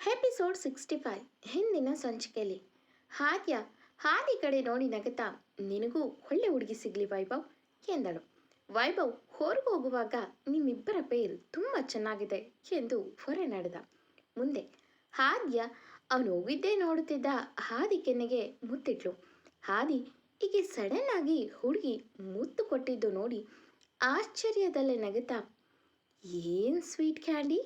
Episode sixty five, ಹಿಂದಿನ ಸಂಚಿಕೆಯಲ್ಲಿ ಹಾದ್ಯ, ಹಾದಿ ಕಡೆ ನೋಡಿ ನಗುತ್ತಾ, ನಿನಗೂ ಒಳ್ಳೆ ಹುಡುಗಿ ಸಿಗ್ಲಿ ವೈಭವ್ ಎಂದಳು. ವೈಭವ್ ಹೊರಗೆ ಹೋಗುವಾಗ ನಿಮ್ಮಿಬ್ಬರ ಪೇರು ತುಂಬ ಚೆನ್ನಾಗಿದೆ ಎಂದು ಹೊರೆ ನಡೆದ. ಮುಂದೆ, ಹಾದ್ಯ ಅವನು ಹೋಗಿದ್ದೇ ನೋಡುತ್ತಿದ್ದ ಹಾದಿ ಕೆನ್ನೆಗೆ ಮುತ್ತಿಟ್ಲು. ಹಾದಿ ಹೀಗೆ ಸಡನ್ ಆಗಿ ಹುಡುಗಿ ಮುತ್ತು ಕೊಟ್ಟಿದ್ದು ನೋಡಿ ಆಶ್ಚರ್ಯದಲ್ಲೇ ನಗುತ್ತಾ, ಏನು ಸ್ವೀಟ್ ಕ್ಯಾಂಡಿ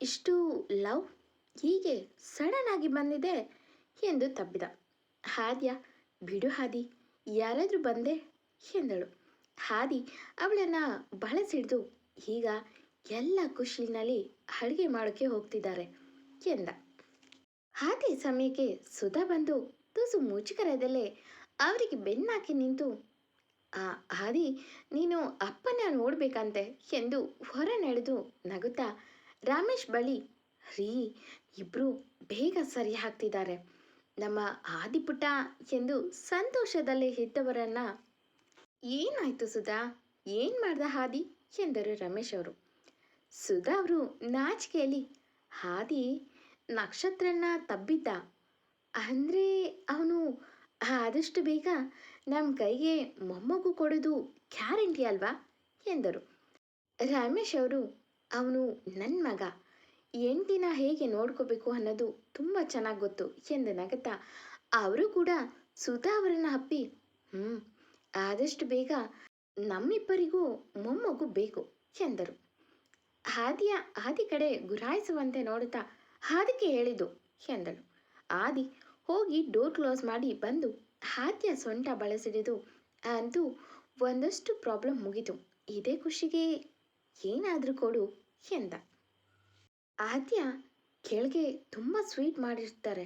ಇಷ್ಟು ಲವ್ ಹೀಗೆ ಸಡನ್ ಆಗಿ ಬಂದಿದೆ ಎಂದು ತಬ್ಬಿದ. ಹಾದ್ಯ, ಬಿಡು ಹಾದಿ, ಯಾರಾದರೂ ಬಂದೆ ಎಂದಳು. ಹಾದಿ ಅವಳನ್ನು ಬಳಸಿಡ್ದು ಈಗ ಎಲ್ಲ ಖುಷಿನಲ್ಲಿ ಅಡುಗೆ ಮಾಡೋಕ್ಕೆ ಹೋಗ್ತಿದ್ದಾರೆ ಎಂದ. ಹಾದಿ ಸಮಯಕ್ಕೆ ಸುಧಾ ಬಂದು ತುಸು ಮುಜುಗರದಲ್ಲೇ ಅವರಿಗೆ ಬೆನ್ನಾಕಿ ನಿಂತು, ಆ, ಹಾದಿ, ನೀನು ಅಪ್ಪನ ನೋಡ್ಬೇಕಂತೆ ಎಂದು ಹೊರ ನಡೆದು ನಗುತ್ತಾ, ರಾಮೇಶ್ ಬಳಿ, ರೀ ಇಬ್ರು ಬೇಗ ಸರಿ ಹಾಕ್ತಿದ್ದಾರೆ ನಮ್ಮ ಆದಿಪುಟ ಎಂದು ಸಂತೋಷದಲ್ಲಿ ಇದ್ದವರನ್ನ ಏನಾಯ್ತು ಸುಧಾ? ಏನು ಮಾಡ್ದ ಹಾದಿ ಎಂದರು ರಮೇಶ್ ಅವರು. ಸುಧಾ ಅವರು ನಾಚಿಕೆಯಲ್ಲಿ ಹಾದಿ ನಕ್ಷತ್ರನ ತಬ್ಬಿದ್ದ. ಅಂದರೆ ಅವನು ಆದಷ್ಟು ಬೇಗ ನಮ್ಮ ಕೈಗೆ ಮೊಮ್ಮಗು ಕೊಡೋದು ಗ್ಯಾರಂಟಿ ಅಲ್ವಾ? ಎಂದರು. ರಮೇಶ್ ಅವರು, ಅವನು ನನ್ನ ಮಗ. ಹೆಂಡ್ತಿನ ಹೇಗೆ ನೋಡ್ಕೋಬೇಕು ಅನ್ನೋದು ತುಂಬ ಚೆನ್ನಾಗಿ ಗೊತ್ತು, ಎಂದ ನಗತ ಅವರು ಕೂಡ ಸುಧಾ ಅವರನ್ನು ಹಪ್ಪಿ ಹ್ಞೂ ಆದಷ್ಟು ಬೇಗ ನಮ್ಮಿಬ್ಬರಿಗೂ ಮೊಮ್ಮಗು ಬೇಕು ಎಂದರು. ಹಾದಿಯ ಹಾದಿ ಕಡೆ ಗುರಾಯಿಸುವಂತೆ ನೋಡುತ್ತಾ ಹಾದಿಗೆ ಹೇಳಿದು ಎಂದಳು. ಆದಿ ಹೋಗಿ ಡೋರ್ ಕ್ಲೋಸ್ ಮಾಡಿ ಬಂದು ಹಾದಿಯ ಸೊಂಟ ಬಳಸಿಡಿದು ಅಂತೂ ಒಂದಷ್ಟು ಪ್ರಾಬ್ಲಮ್ ಮುಗಿತು. ಇದೇ ಖುಷಿಗೆ ಏನಾದರೂ ಕೊಡು ಎಂದ. ಆದ್ಯ ಕೆಳಗೆ ತುಂಬ ಸ್ವೀಟ್ ಮಾಡಿರ್ತಾರೆ.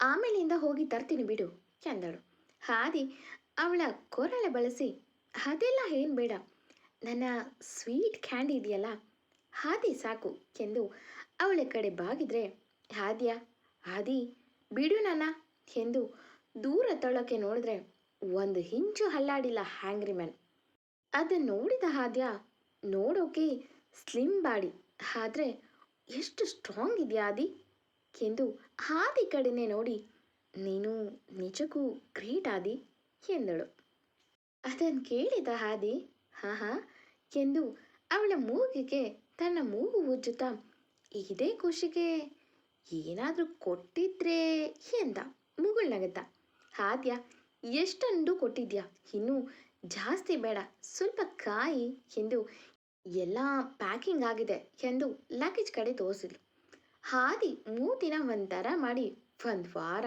ಆಮೇಲಿಂದ ಹೋಗಿ ತರ್ತೀನಿ ಬಿಡು ಎಂದಳು ಹಾದಿ ಅವಳ ಕೊರಳೆ ಬಳಸಿ, ಅದೆಲ್ಲ ಏನು ಬೇಡ. ನನ್ನ ಸ್ವೀಟ್ ಕ್ಯಾಂಡಿ ಇದೆಯಲ್ಲ, ಹಾದಿ ಸಾಕು ಎಂದು ಅವಳ ಕಡೆ ಬಾಗಿದ್ರೆ ಹಾದ್ಯ ಹಾದಿ ಬಿಡು ನನ್ನ ಎಂದು ದೂರ ತಳ್ಳೋಕೆ ನೋಡಿದ್ರೆ ಒಂದು ಹಿಂಚು ಹಲ್ಲಾಡಿಲ್ಲ ಹ್ಯಾಂಗ್ರಿ ಮ್ಯಾನ್ ಅದನ್ನು ನೋಡಿದ ಹಾದ್ಯ ನೋಡೋಕೆ ಸ್ಲಿಮ್ ಬಾಡಿ ಆದರೆ ಎಷ್ಟು ಸ್ಟ್ರಾಂಗ್ ಇದೆಯಾ ಆದಿ? ಎಂದು ಹಾದಿ ಕಡೆನೆ ನೋಡಿ. ನೀನು ನಿಜಕ್ಕೂ ಗ್ರೇಟ್ ಆದಿ? ಎಂದಳು. ಅದನ್ನು ಕೇಳಿದ ಹಾದಿ ಹಾ ಹಾ ಎಂದು ಅವಳ ಮೂಗಿಗೆ ತನ್ನ ಮೂಗು ಉಜ್ಜುತ್ತಾ, ಇದೇ ಖುಷಿಗೆ ಏನಾದರೂ ಕೊಟ್ಟಿದ್ರೆ ಎಂದ ಮುಗುಳ್ನಗತ್ತ ಹಾದ್ಯ ಎಷ್ಟೊಂದು ಕೊಟ್ಟಿದ್ಯಾ? ಇನ್ನೂ ಜಾಸ್ತಿ ಬೇಡ, ಸ್ವಲ್ಪ ಕಾಯಿ ಎಂದು ಎಲ್ಲ ಪ್ಯಾಕಿಂಗ್ ಆಗಿದೆ ಎಂದು ಲಗೇಜ್ ಕಡೆ ತೋರಿಸಿದ್ಲು. ಹಾದಿ ಮೂರು ದಿನ ಒಂಥರ ಮಾಡಿ, ಒಂದು ವಾರ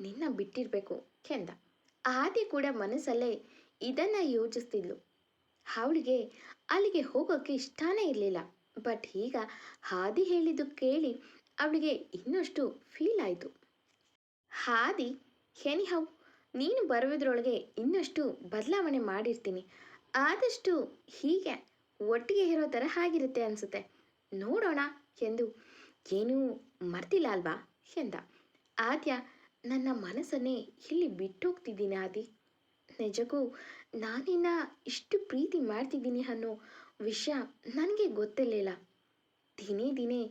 ನಿನ್ನ ಬಿಟ್ಟಿರಬೇಕು ಎಂದ ಹಾದಿ ಕೂಡ ಮನಸ್ಸಲ್ಲೇ ಇದನ್ನು ಯೋಚಿಸ್ತಿದ್ಲು. ಅವಳಿಗೆ ಅಲ್ಲಿಗೆ ಹೋಗೋಕ್ಕೆ ಇಷ್ಟನೇ ಇರಲಿಲ್ಲ ಬಟ್ ಈಗ ಹಾದಿ ಹೇಳಿದ್ದು ಕೇಳಿ ಅವಳಿಗೆ ಇನ್ನಷ್ಟು ಫೀಲ್ ಆಯಿತು. ಹಾದಿ ಎನಿಹೌ ನೀನು ಬರುವುದರೊಳಗೆ ಇನ್ನಷ್ಟು ಬದಲಾವಣೆ ಮಾಡಿರ್ತೀನಿ. ಆದಷ್ಟು ಹೀಗೆ ಒಟ್ಟಿಗೆ ಇರೋ ಥರ ಆಗಿರುತ್ತೆ ಅನಿಸುತ್ತೆ. ನೋಡೋಣ, ಎಂದು. ಏನೂ ಮರ್ತಿಲ್ಲ ಅಲ್ವಾ, ಎಂದ. ಆದ್ಯ, ನನ್ನ ಮನಸ್ಸನ್ನೇ ಇಲ್ಲಿ ಬಿಟ್ಟೋಗ್ತಿದ್ದೀನಿ ಆದಿ. ನಿಜಕ್ಕೂ ನಾನಿನ್ನ ಇಷ್ಟು ಪ್ರೀತಿ ಮಾಡ್ತಿದ್ದೀನಿ ಅನ್ನೋ ವಿಷಯ ನನಗೆ ಗೊತ್ತಿರಲಿಲ್ಲ. ದಿನೇ ದಿನೇ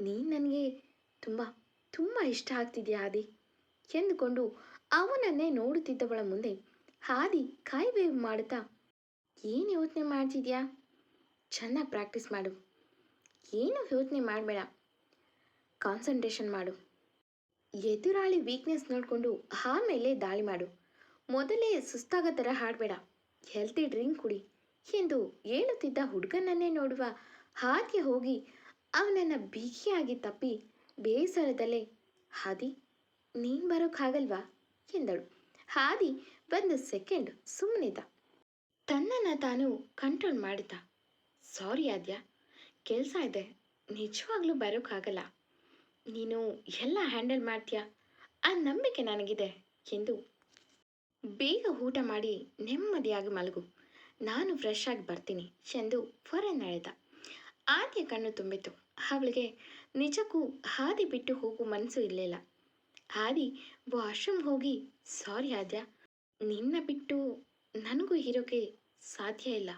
ನೀನು ನನಗೆ ತುಂಬ ತುಂಬ ಇಷ್ಟ ಆಗ್ತಿದ್ಯಾ ಆದಿ? ಎಂದುಕೊಂಡು ಅವನನ್ನೇ ನೋಡುತ್ತಿದ್ದವಳ ಮುಂದೆ ಹಾದಿ ಕಾಯ್ಬೇವು ಮಾಡುತ್ತಾ, ಏನು ಯೋಚನೆ ಮಾಡ್ತಿದ್ಯಾ? ಚೆನ್ನಾಗಿ ಪ್ರಾಕ್ಟೀಸ್ ಮಾಡು. ಏನು ಯೋಚನೆ ಮಾಡಬೇಡ. ಕಾನ್ಸಂಟ್ರೇಷನ್ ಮಾಡು. ಎದುರಾಳಿ ವೀಕ್ನೆಸ್ ನೋಡಿಕೊಂಡು ಆಮೇಲೆ ದಾಳಿ ಮಾಡು. ಮೊದಲೇ ಸುಸ್ತಾಗೋ ಥರ ಹಾಡಬೇಡ. ಹೆಲ್ತಿ ಡ್ರಿಂಕ್ ಕುಡಿ ಎಂದು ಹೇಳುತ್ತಿದ್ದ ಹುಡುಗನನ್ನೇ ನೋಡುವ ಹಾಗೆ ಹೋಗಿ ಅವನನ್ನು ಬಿಗಿಯಾಗಿ ತಪ್ಪಿ ಬೇಸರದಲ್ಲೇ, ಹಾದಿ, ನೀನು ಬರೋಕ್ಕಾಗಲ್ವಾ ಎಂದಳು. ಹಾದಿ ಒಂದು ಸೆಕೆಂಡ್ ಸುಮ್ಮನಿದ್ದ ತನ್ನನ್ನು ತಾನು ಕಂಟ್ರೋಲ್ ಮಾಡಿದ್ದ ಸಾರಿ ಆದ್ಯ. ಕೆಲಸ ಇದೆ. ನಿಜವಾಗ್ಲೂ ಬರೋಕ್ಕಾಗಲ್ಲ ನೀನು ಎಲ್ಲ ಹ್ಯಾಂಡಲ್ ಮಾಡ್ತೀಯ? ಆ ನಂಬಿಕೆ ನನಗಿದೆ, ಎಂದು. ಬೇಗ ಊಟ ಮಾಡಿ ನೆಮ್ಮದಿಯಾಗಿ ಮಲಗು. ನಾನು ಫ್ರೆಶ್ ಆಗಿ ಬರ್ತೀನಿ ಎಂದು ಹೊರನಡೆದ ಆದ್ಯ ಕಣ್ಣು ತುಂಬಿತು ಅವಳಿಗೆ, ನಿಜಕ್ಕೂ ಹಾದಿ ಬಿಟ್ಟು ಹೋಗು ಮನಸ್ಸು ಇರಲಿಲ್ಲ. ಹಾದಿ, ವಾಶ್ರೂಮ್ ಹೋಗಿ ಸಾರಿ ಆದ್ಯ. ನಿನ್ನ ಬಿಟ್ಟು ನನಗೂ ಇರೋಕೆ ಸಾಧ್ಯ ಇಲ್ಲ.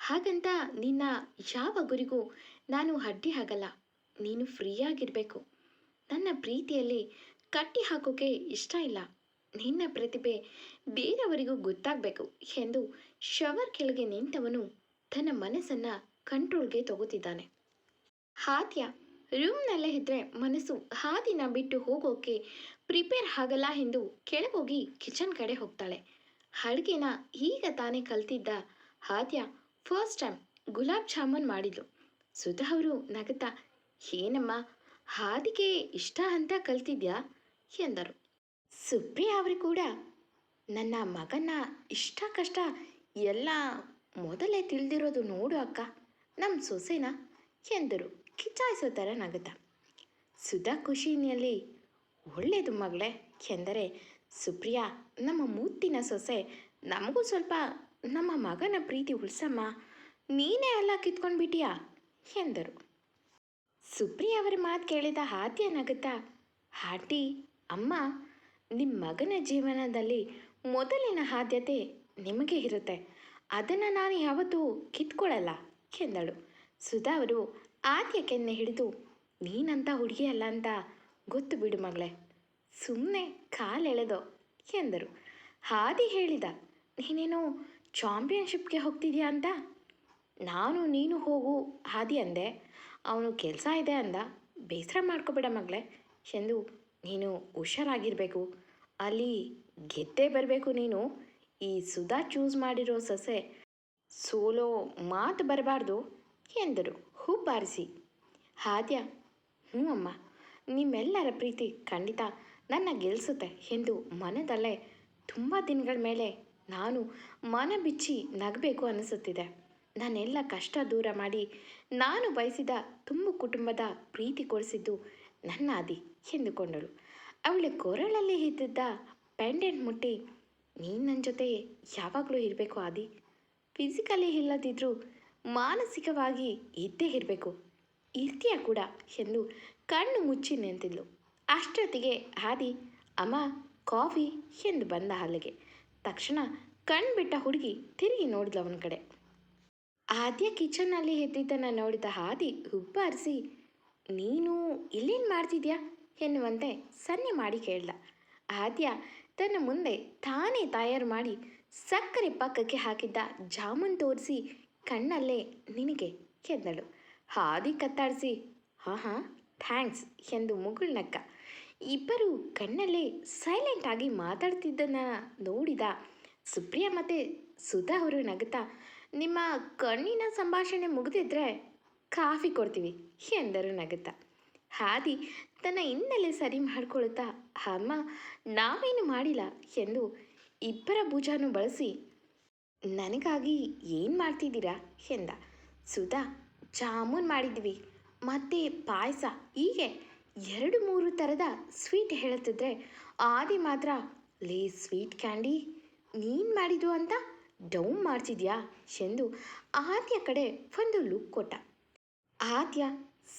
ಹಾಗಂತ ನಿನ್ನ ಯಾವ ಗುರಿಗೂ ನಾನು ಅಡ್ಡಿ ಆಗಲ್ಲ. ನೀನು ಫ್ರೀಯಾಗಿರಬೇಕು. ನನ್ನ ಪ್ರೀತಿಯಲ್ಲಿ ಕಟ್ಟಿ ಹಾಕೋಕೆ ಇಷ್ಟ ಇಲ್ಲ. ನಿನ್ನ ಪ್ರತಿಭೆ ಬೇರೆಯವರಿಗೂ ಗೊತ್ತಾಗಬೇಕು ಎಂದು ಶವರ್ ಕೆಳಗೆ ನಿಂತವನು ತನ್ನ ಮನಸ್ಸನ್ನು ಕಂಟ್ರೋಲ್ಗೆ ತಗೋತಿದ್ದಾನೆ. ಹಾದ್ಯ ರೂಮ್ನಲ್ಲೇ ಇದ್ರೆ ಮನಸ್ಸು ಹಾದಿನ ಬಿಟ್ಟು ಹೋಗೋಕೆ ಪ್ರಿಪೇರ್ ಆಗಲ್ಲ ಎಂದು ಕೆಳಗೋಗಿ ಕಿಚನ್ ಕಡೆ ಹೋಗ್ತಾಳೆ. ಅಡುಗೆನ ಈಗ ತಾನೇ ಕಲ್ತಿದ್ದ ಹಾದ್ಯ ಫಸ್ಟ್ ಟೈಮ್ ಗುಲಾಬ್ ಜಾಮೂನ್ ಮಾಡಿದ್ಲು. ಸುಧಾ ಅವರು ನಗುತ್ತಾ, ಏನಮ್ಮ, ಹಾದಿಗೆ ಇಷ್ಟ ಅಂತ ಕಲ್ತಿದ್ಯಾ? ಎಂದರು. ಸುಪ್ರಿಯಾ ಅವರು ಕೂಡ ನನ್ನ ಮಗನ ಇಷ್ಟ ಕಷ್ಟ ಎಲ್ಲ ಮೊದಲೇ ತಿಳಿದಿರೋದು ನೋಡು ಅಕ್ಕ ನಮ್ಮ ಸೊಸೆನ, ಎಂದರು. ಕಿಚ್ಚಾಯಿಸೋ ಥರ ನಗತ ಸುಧಾ ಖುಷಿನಲ್ಲಿ ಒಳ್ಳೆಯದು ಮಗಳೇ, ಎಂದರೆ, ಸುಪ್ರಿಯಾ, ನಮ್ಮ ಮೂತಿನ ಸೊಸೆ ನಮಗೂ ಸ್ವಲ್ಪ ನಮ್ಮ ಮಗನ ಪ್ರೀತಿ ಉಳ್ಸಮ್ಮ, ನೀನೇ ಅಲ್ಲ ಕಿತ್ಕೊಂಡ್ಬಿಟ್ಟಿಯಾ ಎಂದರು. ಸುಪ್ರಿಯಾ ಅವರ ಮಾತು ಕೇಳಿದ ಹಾತಿಯ ನಗುತ್ತಾ ಹಾಟಿ ಅಮ್ಮ ನಿಮ್ಮ ಮಗನ ಜೀವನದಲ್ಲಿ ಮೊದಲಿನ ಆದ್ಯತೆ ನಿಮಗೆ ಇರುತ್ತೆ. ಅದನ್ನು ನಾನು ಯಾವತ್ತೂ ಕಿತ್ಕೊಳ್ಳಲ್ಲ ಎಂದಳು. ಸುಧಾ ಅವರು ಆದ್ಯ ಕೆನ್ನೆ ಹಿಡಿದು, ನೀನಂತ ಹುಡುಗಿ ಅಲ್ಲ ಅಂತ ಗೊತ್ತು ಬಿಡು ಮಗಳೇ. ಸುಮ್ಮನೆ ಕಾಲೆಳೆದೋ, ಎಂದರು. ಹಾದಿ ಹೇಳಿದ, ನೀನೇನು ಚಾಂಪಿಯನ್ಶಿಪ್ಗೆ ಹೋಗ್ತಿದ್ಯಾ ಅಂತ? ನಾನು ನೀನು ಹೋಗು, ಹಾದಿ ಅಂದೆ. ಅವನು ಕೆಲಸ ಇದೆ ಅಂದ. ಬೇಸರ ಮಾಡ್ಕೋಬೇಡ ಮಗಳೇ. ಎಂದು ನೀನು ಹುಷಾರಾಗಿರಬೇಕು. ಅಲ್ಲಿ ಗೆದ್ದೇ ಬರಬೇಕು ನೀನು. ಈ ಸುಧಾ ಚೂಸ್ ಮಾಡಿರೋ ಸೊಸೆ ಸೋಲೋ ಮಾತು ಬರಬಾರ್ದು ಎಂದರು. ಹುಬ್ಬಾರಿಸಿ. ಹಾದ್ಯ, ಹ್ಞೂ ಅಮ್ಮ. ನಿಮ್ಮೆಲ್ಲರ ಪ್ರೀತಿ ಖಂಡಿತ ನನ್ನ ಗೆಲ್ಲಿಸುತ್ತೆ ಎಂದು ಮನದಲ್ಲೇ ತುಂಬ ದಿನಗಳ ಮೇಲೆ ನಾನು ಮನ ಬಿಚ್ಚಿ ನಗಬೇಕು ಅನಿಸುತ್ತಿದೆ. ನನ್ನೆಲ್ಲ ಕಷ್ಟ ದೂರ ಮಾಡಿ ನಾನು ಬಯಸಿದ ತುಂಬ ಕುಟುಂಬದ ಪ್ರೀತಿ ಕೊಡಿಸಿದ್ದು ನನ್ನ ಆದಿ ಎಂದುಕೊಂಡಳು. ಅವಳ ಕೊರಳಲ್ಲಿ ಇದ್ದಿದ್ದ ಪೆಂಡೆಂಟ್ ಮುಟ್ಟಿ, ನೀನು ನನ್ನ ಜೊತೆ ಯಾವಾಗಲೂ ಇರಬೇಕು ಆದಿ. ಫಿಸಿಕಲಿ ಇಲ್ಲದಿದ್ದರೂ ಮಾನಸಿಕವಾಗಿ ಇದ್ದೇ ಇರಬೇಕು, ಇರ್ತೀಯ ಕೂಡ ಎಂದು ಕಣ್ಣು ಮುಚ್ಚಿ ನಿಂತಿದ್ಲು. ಅಷ್ಟೊತ್ತಿಗೆ ಆದಿ, ಅಮ್ಮ, ಕಾಫಿ ಎಂದು ಬಂದ ಹಾಲಿಗೆ ತಕ್ಷಣ ಕಣ್ಬಿಟ್ಟ ಹುಡುಗಿ ತಿರುಗಿ ನೋಡಿದ್ಲು ಅವನ ಕಡೆ. ಆದ್ಯ ಕಿಚನ್ನಲ್ಲಿ ಎದ್ದಿದ್ದನ್ನು ನೋಡಿದ ಹಾದಿ ಹುಬ್ಬಾರಿಸಿ, ನೀನು ಇಲ್ಲೇನು ಮಾಡ್ತಿದ್ಯಾ? ಎನ್ನುವಂತೆ ಸನ್ನೆ ಮಾಡಿ ಕೇಳ್ದ. ಆದ್ಯ ತನ್ನ ಮುಂದೆ ತಾನೇ ತಯಾರು ಮಾಡಿ ಸಕ್ಕರೆ ಪಕ್ಕಕ್ಕೆ ಹಾಕಿದ್ದ ಜಾಮೂನ್ ತೋರಿಸಿ ಕಣ್ಣಲ್ಲೇ ನಿನಗೆ ಎಂದಳು ಹಾದಿ ಕತ್ತಾಡಿಸಿ ಹಾಂ ಹಾಂ ಥ್ಯಾಂಕ್ಸ್ ಎಂದು ಮುಗುಳ್ನಕ್ಕ. ಇಬ್ಬರು ಕಣ್ಣಲ್ಲೇ ಸೈಲೆಂಟ್ ಆಗಿ ಮಾತಾಡ್ತಿದ್ದನ್ನ ನೋಡಿದ ಸುಪ್ರಿಯಾ ಮತ್ತೆ ಸುಧಾ ಅವರು ನಗುತ್ತಾ, ನಿಮ್ಮ ಕಣ್ಣಿನ ಸಂಭಾಷಣೆ ಮುಗಿದಿದ್ರೆ ಕಾಫಿ ಕೊಡ್ತೀವಿ, ಎಂದರು ನಗುತ್ತಾ. ಹಾದಿ ತನ್ನ ಹಿನ್ನೆಲೆ ಸರಿ ಮಾಡಿಕೊಳ್ಳುತ್ತಾ ಅಮ್ಮ, ನಾವೇನು ಮಾಡಿಲ್ಲ, ಎಂದು ಇಬ್ಬರ ಭುಜಾನು ಬಳಸಿ, ನನಗಾಗಿ ಏನು ಮಾಡ್ತಿದ್ದೀರಾ? ಎಂದ. ಸುಧಾ, ಜಾಮೂನ್ ಮಾಡಿದ್ವಿ, ಮತ್ತು ಪಾಯಸ, ಹೀಗೆ? ಎರಡು ಮೂರು ಥರದ ಸ್ವೀಟ್ ಹೇಳುತ್ತಿದ್ರೆ ಆದಿ ಮಾತ್ರ, ಲೇ ಸ್ವೀಟ್ ಕ್ಯಾಂಡಿ, ನೀನು ಮಾಡಿದ್ದು ಅಂತ ಡೌನ್ ಮಾಡ್ತಿದ್ಯಾ ಎಂದು ಆದ್ಯ ಕಡೆ ಒಂದು ಲುಕ್ ಕೊಟ್ಟ. ಆದ್ಯ,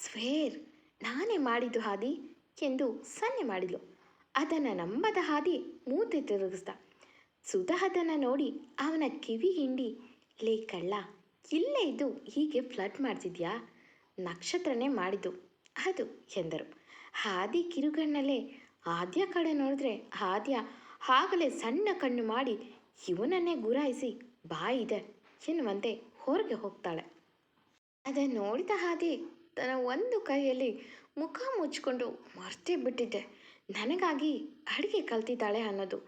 ಸ್ವೇರ್, ನಾನೇ ಮಾಡಿದ್ದು ಹಾದಿ ಎಂದು ಸನ್ನೆ ಮಾಡಿದ್ಲು. ಅದನ್ನು ನಂಬದ ಹಾದಿ ಮೂತೆ ತಿರುಗಿಸ್ದ. ಸುಧಾ ನೋಡಿ ಅವನ ಕಿವಿ ಹಿಂಡಿ, ಲೇ ಕಳ್ಳ, ಇಲ್ಲೇ ಇದ್ದು ಹೀಗೆ ಫ್ಲಡ್ ಮಾಡ್ತಿದ್ಯಾ? ನಕ್ಷತ್ರನೇ ಮಾಡಿದ್ದು, ಅದು ಎಂದರು. ಹಾದಿ ಕಿರುಗಣ್ಣಲ್ಲೇ ಆದ್ಯ ಕಡೆ ನೋಡಿದ್ರೆ ಆದ್ಯ ಆಗಲೇ ಸಣ್ಣ ಕಣ್ಣು ಮಾಡಿ ಇವನನ್ನೇ ಗುರಾಯಿಸಿ ಬಾಯಿದೆ ಎನ್ನುವಂತೆ ಹೊರಗೆ ಹೋಗ್ತಾಳೆ. ಅದನ್ನು ನೋಡಿದ ಹಾದಿ ತನ್ನ ಒಂದು ಕೈಯಲ್ಲಿ ಮುಖ ಮುಚ್ಚಿಕೊಂಡು ಮರ್ತೇ ಬಿಟ್ಟಿದ್ದೆ. ನನಗಾಗಿ ಅಡುಗೆ ಕಲ್ತಿದ್ದಾಳೆ ಅನ್ನೋದು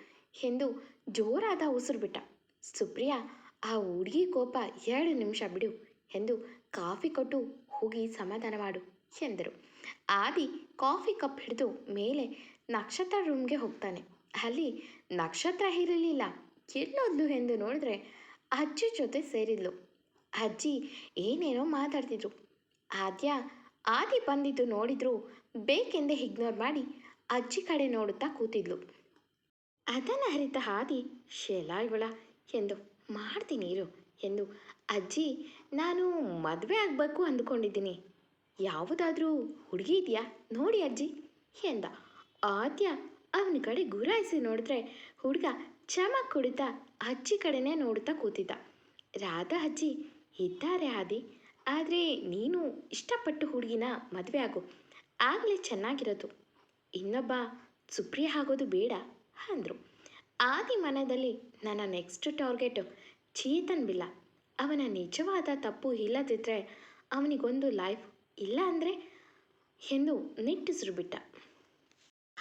ಎಂದು ಜೋರಾದ ಉಸಿರು ಬಿಟ್ಟ. ಸುಪ್ರಿಯಾ, ಆ ಹುಡುಗಿ ಕೋಪ ಎರಡು ನಿಮಿಷ ಬಿಡು ಎಂದು ಕಾಫಿ ಕೊಟ್ಟು ಹೋಗಿ ಸಮಾಧಾನ ಮಾಡು ಎಂದರು. ಆದಿ ಕಾಫಿ ಕಪ್ ಹಿಡಿದು ಮೇಲೆ ನಕ್ಷತ್ರ ರೂಮ್ಗೆ ಹೋಗ್ತಾನೆ. ಅಲ್ಲಿ ನಕ್ಷತ್ರ ಇರಲಿಲ್ಲ. ಎಲ್ಲೋದ್ಲು ಎಂದು ನೋಡಿದ್ರೆ ಅಜ್ಜಿ ಜೊತೆ ಸೇರಿದ್ಲು. ಅಜ್ಜಿ ಏನೇನೋ ಮಾತಾಡ್ತಿದ್ರು. ಆದ್ಯ ಆದಿ ಬಂದಿದ್ದು ನೋಡಿದ್ರು ಬೇಕೆಂದೇ ಇಗ್ನೋರ್ ಮಾಡಿ ಅಜ್ಜಿ ಕಡೆ ನೋಡುತ್ತಾ ಕೂತಿದ್ಲು. ಅದನ್ನು ಅರಿತ ಹಾದಿ ಶೇಲಾ ಇವಳ ಎಂದು ಮಾಡ್ತೀನಿ ಇರು ಎಂದು, ಅಜ್ಜಿ, ನಾನು ಮದುವೆ ಆಗಬೇಕು ಅಂದ್ಕೊಂಡಿದ್ದೀನಿ. ಯಾವುದಾದ್ರೂ ಹುಡುಗಿ ಇದೆಯಾ? ನೋಡಿ ಅಜ್ಜಿ, ಎಂದ. ಆದ್ಯ, ಅವನ ಕಡೆ ಗುರಾಯಿಸಿ ನೋಡಿದ್ರೆ ಹುಡುಗ ಚಮ ಕುಡಿತಾ ಅಜ್ಜಿ ಕಡೆನೇ ನೋಡುತ್ತಾ ಕೂತಿದ್ದ. ರಾಧಾ ಅಜ್ಜಿ, ಇದ್ದಾರೆ ಆದಿ, ಆದರೆ ನೀನು ಇಷ್ಟಪಟ್ಟು ಹುಡುಗಿನ ಮದುವೆ ಆಗು. ಆಗಲೇ ಚೆನ್ನಾಗಿರೋದು. ಇನ್ನೊಬ್ಬ ಸುಪ್ರಿಯ ಆಗೋದು ಬೇಡ, ಅಂದರು. ಆದಿ ಮನದಲ್ಲಿ ನನ್ನ ನೆಕ್ಸ್ಟ್ ಟಾರ್ಗೆಟ್ ಚೇತನ್ ಬಿಲ್ಲ ಅವನ ನಿಜವಾದ ತಪ್ಪು ಇಲ್ಲದಿದ್ದರೆ ಅವನಿಗೊಂದು ಲೈಫ್ ಇಲ್ಲ ಅಂದರೆ ಎಂದು ನಿಟ್ಟುಸಿರು ಬಿಟ್ಟ.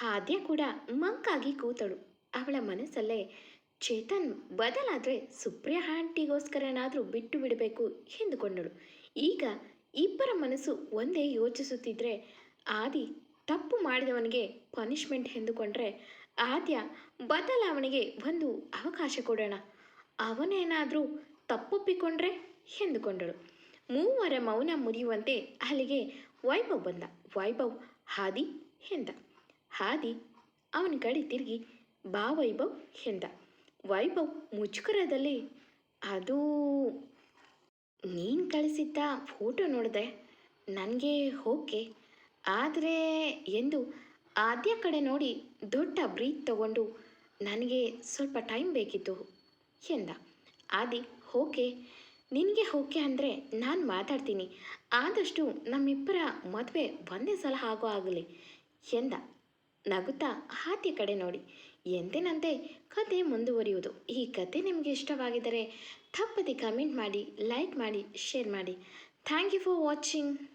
ಆದ್ಯ ಕೂಡ ಮಂಕಾಗಿ ಕೂತಳು. ಅವಳ ಮನಸ್ಸಲ್ಲೇ ಚೇತನ್ ಬದಲಾದರೆ ಸುಪ್ರಿಯ ಆಂಟಿಗೋಸ್ಕರನಾದರೂ ಬಿಟ್ಟು ಬಿಡಬೇಕು ಎಂದುಕೊಂಡಳು. ಈಗ ಇಬ್ಬರ ಮನಸ್ಸು ಒಂದೇ ಯೋಚಿಸುತ್ತಿದ್ದರೆ ಆದಿ ತಪ್ಪು ಮಾಡಿದವನಿಗೆ ಪನಿಷ್ಮೆಂಟ್ ಎಂದುಕೊಂಡ್ರೆ ಆದ್ಯ ಬದಲಾವಣೆಗೆ ಒಂದು ಅವಕಾಶ ಕೊಡೋಣ. ಅವನೇನಾದರೂ ತಪ್ಪೊಪ್ಪಿಕೊಂಡ್ರೆ ಎಂದುಕೊಂಡಳು. ಮೂವರ ಮೌನ ಮುರಿಯುವಂತೆ ಅಲ್ಲಿಗೆ ವೈಭವ್ ಬಂದ. ವೈಭವ್ ಹಾದಿ ಎಂದ. ಹಾದಿ ಅವನ ಕಡೆ ತಿರುಗಿ ಬಾ ವೈಭವ್ ಎಂದ. ವೈಭವ್ ಮುಜುಗರದಲ್ಲಿ, ಅದು ನೀನು ಕಳಿಸಿದ್ದ ಫೋಟೋ ನೋಡಿದೆ, ನನಗೆ ಓಕೆ ಆದರೆ ಎಂದು ಆದ್ಯ ಕಡೆ ನೋಡಿ ದೊಡ್ಡ ಬ್ರೀತ್ ತಗೊಂಡು ನನಗೆ ಸ್ವಲ್ಪ ಟೈಮ್ ಬೇಕಿತ್ತು, ಎಂದ. ಆದಿ ಓಕೆ ನಿನಗೆ ಓಕೆ ಅಂದರೆ ನಾನು ಮಾತಾಡ್ತೀನಿ. ಆದಷ್ಟು ನಮ್ಮಿಬ್ಬರ ಮದುವೆ ಒಂದೇ ಸಲ ಆಗೋ ಆಗಲಿ. ಎಂದ. ನಗುತ್ತಾ ಹಾತಿಯ ಕಡೆ ನೋಡಿ. ಎಂದಿನಂತೆ ಕತೆ ಮುಂದುವರಿಯುವುದು. ಈ ಕತೆ ನಿಮಗೆ ಇಷ್ಟವಾಗಿದ್ದರೆ ತಪ್ಪದೆ ಕಮೆಂಟ್ ಮಾಡಿ ಲೈಕ್ ಮಾಡಿ ಶೇರ್ ಮಾಡಿ. Thank you for watching